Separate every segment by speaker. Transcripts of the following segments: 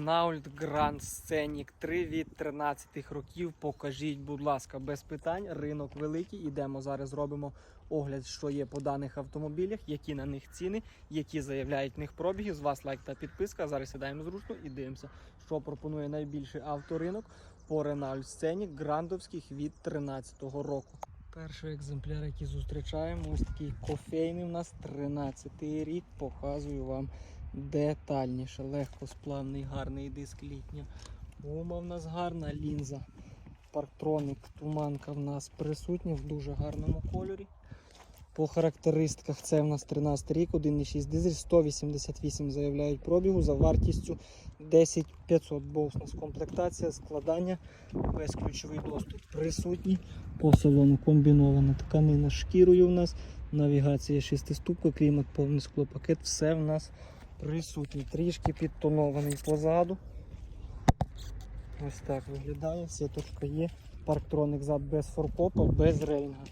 Speaker 1: Renault Grand Scenic 3 від 13 років. Покажіть, будь ласка, без питань. Ринок великий. Ідемо зараз зробимо огляд, що є по даних автомобілях, які на них ціни, які заявляють них пробіги. З вас лайк та підписка. Зараз сідаємо зручно і дивимося, що пропонує найбільший авторинок по Renault Scenic грандовських від 13 року. Перший екземпляр, який зустрічаємо, ось такий кофейний у нас 13 рік. Показую вам детальніше. Легкосплавний, гарний диск літня. Гума в нас гарна, лінза. Парктроник, туманка в нас присутня в дуже гарному кольорі. По характеристиках це в нас 13 рік, 1,6 дизель, 188 заявляють пробігу за вартістю 10500. Бо у нас комплектація, складання, безключовий доступ присутній. По салону комбінована тканина шкірою в нас, навігація шестиступка, клімат, повний склопакет, все в нас присутнє. Трішки підтонований позаду. Ось так виглядає, сіточка є. Парктроник зад без форкопа, без рейнга.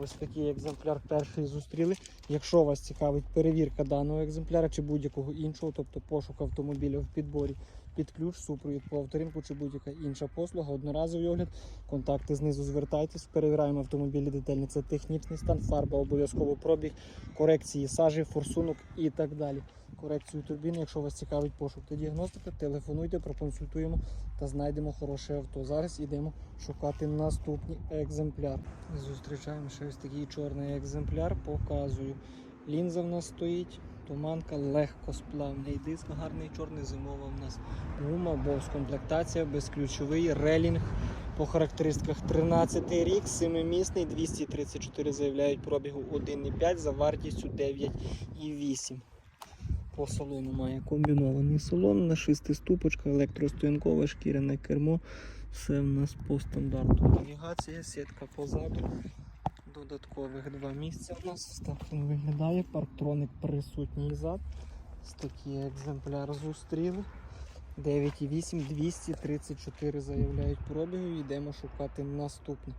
Speaker 1: Ось такий екземпляр перший зустріли. Якщо вас цікавить перевірка даного екземпляра чи будь-якого іншого, тобто пошук автомобіля в підборі під ключ, супровід по авторинку чи будь-яка інша послуга, одноразовий огляд, контакти знизу звертайтесь, перевіряємо автомобілі детально. Це технічний стан, фарба, обов'язково пробіг, корекції сажі, форсунок і так далі. Корекцію турбіни, якщо вас цікавить пошук та діагностика, телефонуйте, проконсультуємо та знайдемо хороше авто. Зараз йдемо шукати наступний екземпляр. Зустрічаємо ще ось такий чорний екземпляр, показую. Лінза в нас стоїть, туманка, легкосплавний диск, гарний чорний зимова в нас гума, бовс комплектація, безключовий, релінг. По характеристиках 13 рік, 7-місний, 234 заявляють пробігу 1,5 за вартістю 9,8. По салону має комбінований салон на шестиступочка, електростоянкове, шкіряне кермо. Все в нас по стандарту. Навігація, сітка позаду. Додаткових два місця у нас. Так він виглядає. Парктроник присутній зад. Ось такий екземпляр зустріли. 9,8, 234 заявляють пробігу. Йдемо шукати наступне.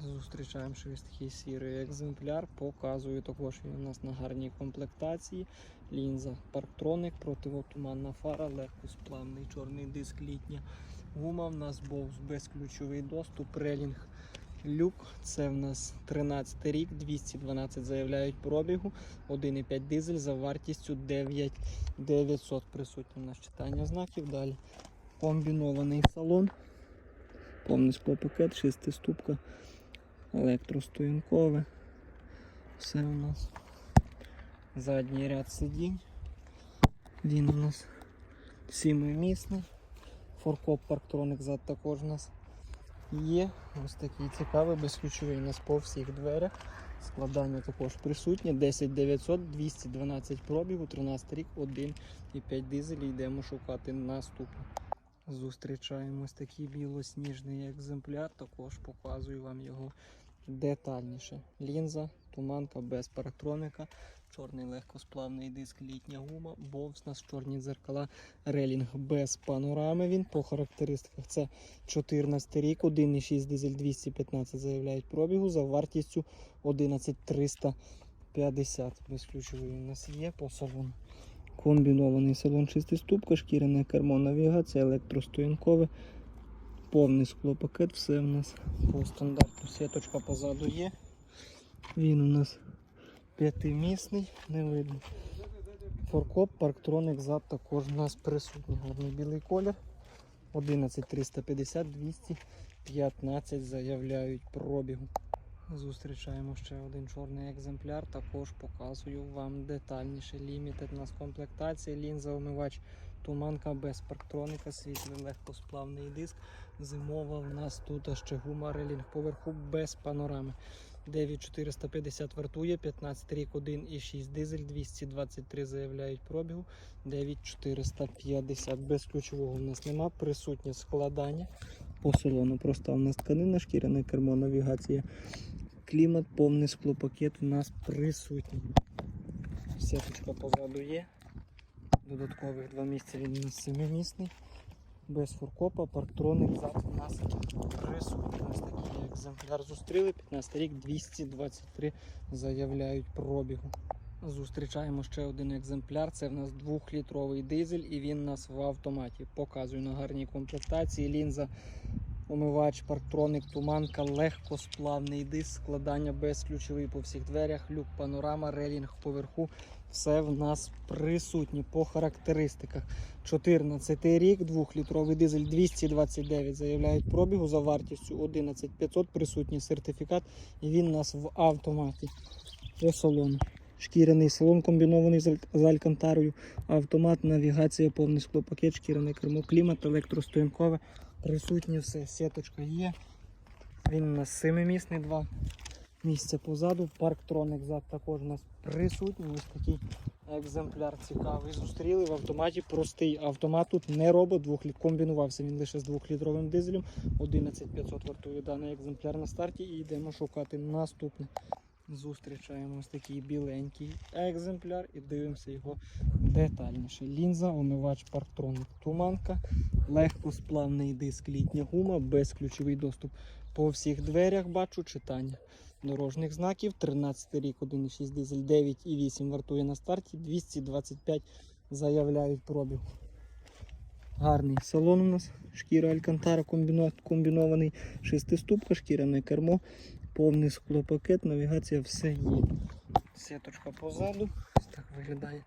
Speaker 1: Зустрічаємо ще ось такий сірий екземпляр. Показую також він у нас на гарній комплектації. Лінза парктроник, противотуманна фара, легкосплавний чорний диск літня. Гума в нас бовс безключовий доступ, релінг люк. Це в нас 13 рік, 212 заявляють пробігу, 1,5 дизель за вартістю 9900 присутнє на читання знаків. Далі комбінований салон, повний склопакет, шестиступка, електростоянкове. Все у нас. Задній ряд сидінь. Він у нас сімимісний. Форкоп парктроник зад також у нас є. Ось такий цікавий, безключовий у нас по всіх дверях. Складання також присутнє. 10900, 212 пробігу, 13 рік, 1,5 дизель. Йдемо шукати наступний. Зустрічаємо ось такий білосніжний екземпляр. Також показую вам його детальніше. Лінза, туманка без парктроника, чорний легкосплавний диск, літня гума, бовс у нас чорні дзеркала, релінг без панорами. Він по характеристиках це 14 рік, 1,6 дизель 215 заявляють пробігу за вартістю 11350. Безключовий у нас є по салону. Комбінований салон шестиступка, шкіряне кермо, навігація, електростоянкове, повний склопакет, все в нас по стандарту. Сіточка позаду є. Він у нас п'ятимісний, не видно. Форкоп, парктроник зад також у нас присутній. Гарний білий колір. 11350 215 заявляють пробігу. Зустрічаємо ще один чорний екземпляр. Також показую вам детальніше. Limited у нас комплектація, лінза омивач, туманка без парктроника, світлий легкосплавний диск. Зимова в нас тут ще гума релінг поверху без панорами. 9450 вартує, 15 рік 1,6 дизель, 223 заявляють пробігу, 9450. Без ключового в нас нема. Присутнє складання. По салону проста у нас тканина, шкіряне кермо, навігація, клімат, повний склопакет у нас присутній. Сіточка позаду є. Додаткових два місця він у нас семимісний. Без фуркопа, парктроник зад у нас присутній. Ось такий екземпляр зустріли. 15 рік 223 заявляють пробігу. Зустрічаємо ще один екземпляр. Це в нас двохлітровий дизель, і він нас в автоматі. Показую на гарній комплектації. Лінза, омивач, парктроник, туманка, легкосплавний диск, складання безключовий по всіх дверях, люк, панорама, релінг поверху. Все в нас присутнє по характеристиках. 14 рік, 2-літровий дизель 229 заявляють пробігу за вартістю 11500, присутній сертифікат, і він у нас в автоматі. По салону. Шкіряний салон комбінований з алькантарою, автомат, навігація, повний склопакет, шкіряне кермо, клімат, електростоянкове. Присутнє все, сіточка є. Він у нас 7-місний 2 місце позаду. Парк Тронекзак також у нас присутній. Ось такий екземпляр цікавий. Зустріли в автоматі простий автомат. Тут не робот, двохліт комбінувався він лише з двохлітровим дизелем. 11500 вартує даний екземпляр на старті і йдемо шукати наступний. Зустрічаємо ось такий біленький екземпляр і дивимося його детальніше. Лінза, омивач партроник, туманка, легкосплавний диск, літня гума, безключовий доступ по всіх дверях бачу читання дорожніх знаків. 13 рік, 1,6 дизель, 9,8 вартує на старті, 225 заявляють пробіг. Гарний салон у нас, шкіра Алькантара комбінований, шестиступка, шкіряне кермо, повний склопакет, навігація, все є. Сіточка позаду, ось так виглядає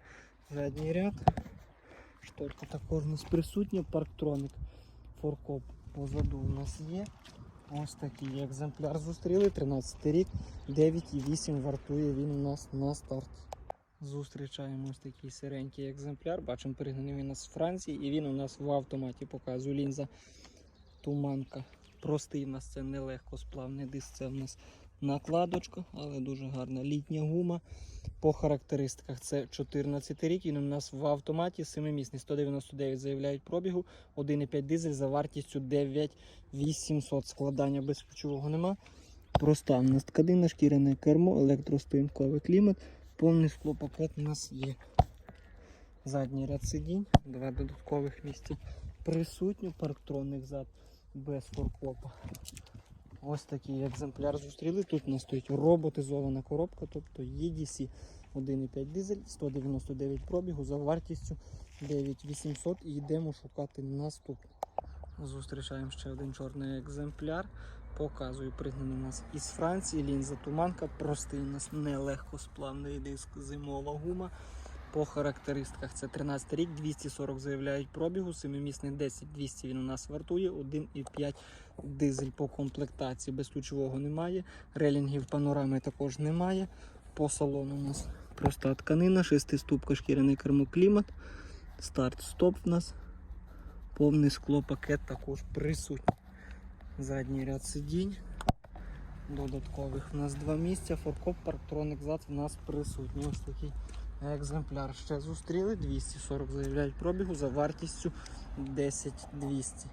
Speaker 1: задній ряд. Шторка також у нас присутня, парктроник, форкоп позаду у нас є. Ось такий екземпляр зустріли, 13 рік, 9,8 вартує він у нас на старті. Зустрічаємо ось такий сиренький екземпляр. Бачимо, пригнаний він у нас з Франції, і він у нас в автоматі показує лінза туманка. Простий у нас це нелегко сплавний диск, це в нас накладочка, але дуже гарна літня гума. По характеристиках це 14 рік, він у нас в автоматі 7-місний, 199 заявляють пробігу, 1,5 дизель за вартістю 9800. Складання безключового нема. Проста у нас тканина, шкіряне кермо, електростоянковий клімат, повний склопакет у нас є. Задній ряд сидінь, два додаткових місця присутні, парктронник зад без форкопа. Ось такий екземпляр зустріли. Тут у нас стоїть роботизована коробка, тобто EDC 1,5 дизель, 199 пробігу за вартістю 9800 і йдемо шукати наступний. Зустрічаємо ще один чорний екземпляр. Показую, пригнаний у нас із Франції. Лінза туманка, простий у нас нелегкосплавний диск, зимова гума. По характеристиках це 13 рік, 240 заявляють пробігу, 7-місний 10 200 він у нас вартує, 1,5 дизель по комплектації, без ключового немає. Релінгів панорами також немає. По салону у нас проста тканина, шестиступка, шкіряний кермоклімат, старт-стоп в нас, повний склопакет також присутній. Задній ряд сидінь. Додаткових у нас два місця. Форкоп, парктроник зад у нас присутній. Ось такий екземпляр ще зустріли. 240 заявляють пробігу за вартістю 10200.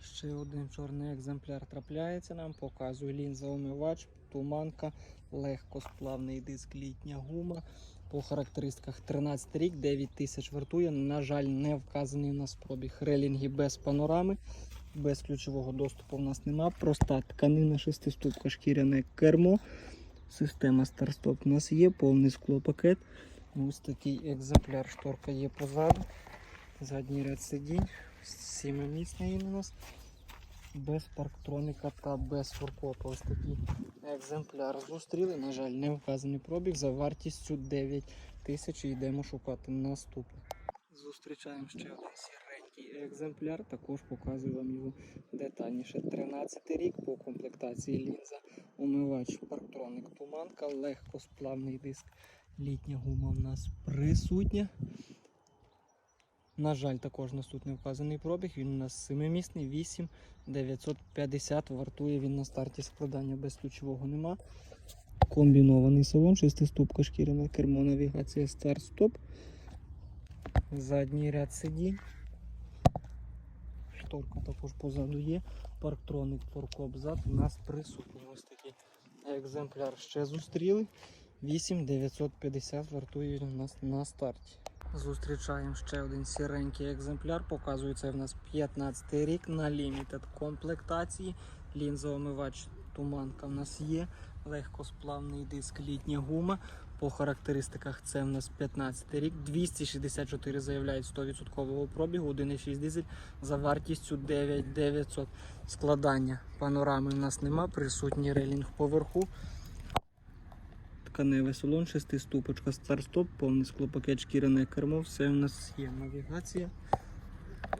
Speaker 1: Ще один чорний екземпляр трапляється нам. Показує лінза омивач, туманка, легкосплавний диск, літня гума. По характеристиках 13 рік, 9000 вартує. На жаль, не вказаний у нас пробіг релінги без панорами. Без ключового доступу в нас нема. Проста тканина, шестиступка, шкіряне кермо. Система старт-стоп у нас є, повний склопакет. Ось такий екземпляр шторка є позаду. Задній ряд сидінь. Сімимісний він у нас. Без парктроника та без фуркопа. Ось такий екземпляр зустріли. На жаль, не вказаний пробіг за вартістю 9 тисяч. і Йдемо шукати наступний. Зустрічаємо ще один сіренький екземпляр. Також показую вам його детальніше. 13 рік по комплектації лінза, омивач, парктроник, туманка, легкосплавний диск. Літня гума в нас присутня. На жаль, також нас тут не вказаний пробіг. Він у нас 7-місний, 8 950 вартує він на старті складання без ключового нема. Комбінований салон, шестиступка шкіряне кермо, навігація старт-стоп. Задній ряд сидінь. Шторка також позаду є. Парктроник, форкоп зад у нас присутній. Ось такий екземпляр ще зустріли. 8950 вартує у нас на старті. Зустрічаємо ще один сіренький екземпляр. Показує це в нас 15 рік на лімітед комплектації. Лінзоомивач туманка в нас є. Легкосплавний диск, літня гума. По характеристиках це в нас 15 рік, 264 заявляють 100% пробігу, 1,6 дизель за вартістю 9900. Складання панорами в нас нема, присутній релінг поверху. Тканевий салон, шестиступочка, старт-стоп, повний склопакет, шкіряне кермо, все в нас є. Навігація,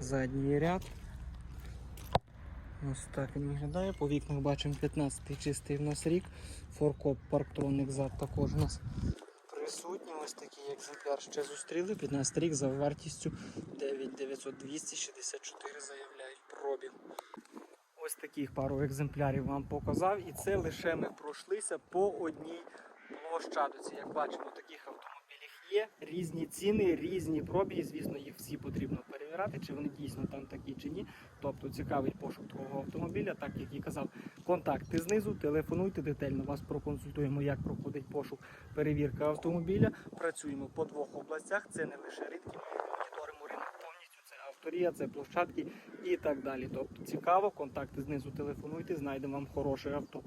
Speaker 1: задній ряд. Ось так він виглядає. По вікнах бачимо 15 чистий в нас рік. Форкоп парктроник зад також у нас присутній. Ось такий екземпляр ще зустріли. 15 рік за вартістю 9900 264 заявляють пробіг. Ось таких пару екземплярів вам показав. І це лише ми пройшлися по одній площадці. Як бачимо, таких автомобілів є різні ціни, різні пробіги. Звісно, їх всі потрібно перевіряти, чи вони дійсно там такі чи ні. Тобто цікавить пошук такого автомобіля, так як і казав, контакти знизу, телефонуйте детально. Вас проконсультуємо, як проходить пошук, перевірка автомобіля. Працюємо по двох областях. Це не лише ринки, ми моніторимо ринок повністю. Це авторія, це площадки і так далі. Тобто цікаво, контакти знизу телефонуйте, знайдемо вам хороше авто.